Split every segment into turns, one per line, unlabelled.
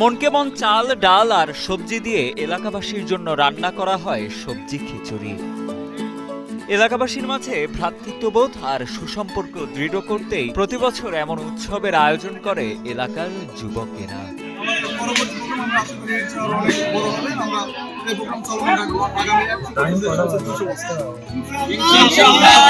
মনকে মন চাল, ডাল আর সবজি দিয়ে এলাকাবাসীর জন্য রান্না করা হয় সবজি খিচুড়ি। এলাকাবাসীর মাঝে ভ্রাতৃত্ববোধ আর সুসম্পর্ক দৃঢ় করতেই প্রতি বছর এমন উৎসবের আয়োজন করে এলাকার যুবকেরা।
আমরা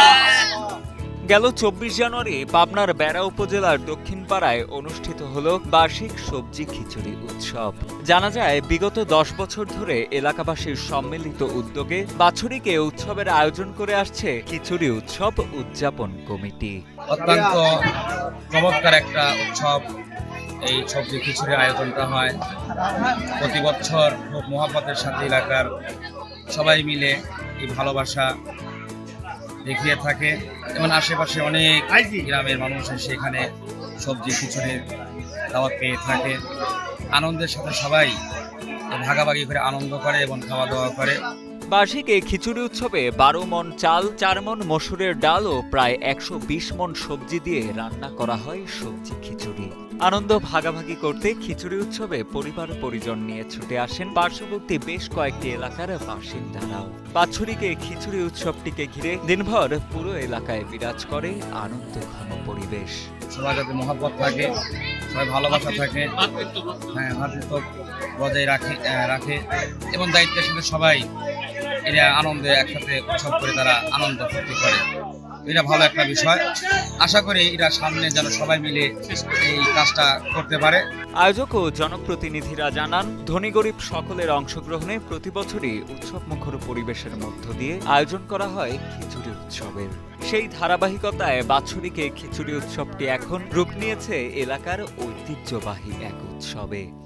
গেল চব্বিশ জানুয়ারি পাবনার বেড়া উপজেলার দক্ষিণ পাড়ায় অনুষ্ঠিত হল বার্ষিক সবজি খিচুড়ি উৎসব। জানা যায়, বিগত দশ বছর ধরে এলাকাবাসীর সম্মিলিত উদ্যোগে বাছুরিক উৎসবের আয়োজন করে আসছে খিচুড়ি উৎসব উদযাপন কমিটি।
অত্যন্ত চমৎকার একটা উৎসব। এই সবজি খিচুড়ির আয়োজনটা হয়। প্রতি বছর মহাপতের সাথে এলাকার সবাই মিলে এই ভালোবাসা দেখিয়ে থাকে। যেমন আশেপাশে অনেক গ্রামের মানুষ এসে এখানে সবজি খিচুড়ি দাওয়াত পেয়ে থাকে। আনন্দের সাথে সবাই ভাগাভাগি করে আনন্দ করে এবং খাওয়া দাওয়া করে।
বার্ষিক এই খিচুড়ি উৎসবে বারো মন চাল, চার মন মসুরের ডাল ও প্রায় একশো বিশ মন সবজি দিয়ে রান্না করা হয় সবজি খিচুড়ি। আনন্দ ভাগাভাগি করতে খিচুড়ি উৎসবে পরিবার পরিজন নিয়ে ছুটে আসেন পার্শ্ববর্তী বেশ কয়েকটি এলাকার বাসিন্দারাও। বাৎসরিক এই খিচুড়ি উৎসবটিকে ঘিরে দিনভর পুরো এলাকায় বিরাজ করে আনন্দ ঘন পরিবেশ।
সবাই যাতে থাকে, সবাই ভালোবাসা থাকে হ্যাঁ বজায় রাখে রাখে, এবং দায়িত্বের সাথে সবাই এটা আনন্দে একসাথে উৎসব করে তারা আনন্দ ফুর্তি করে। এটা ভালো একটা বিষয়। আশা করি এটা সামনে যেন সবাই মিলে এই কাজটা করতে পারে।
আয়োজক ও জনপ্রতিনিধিরা জানান, ধনী গরিব সকলের অংশগ্রহণে প্রতি বছরই উৎসব মুখর পরিবেশের মধ্য দিয়ে আয়োজন করা হয় খিচুড়ি উৎসবের। সেই ধারাবাহিকতায় এই খিচুড়ি উৎসবটি এখন রূপ নিয়েছে এলাকার ঐতিহ্যবাহী এক উৎসবে।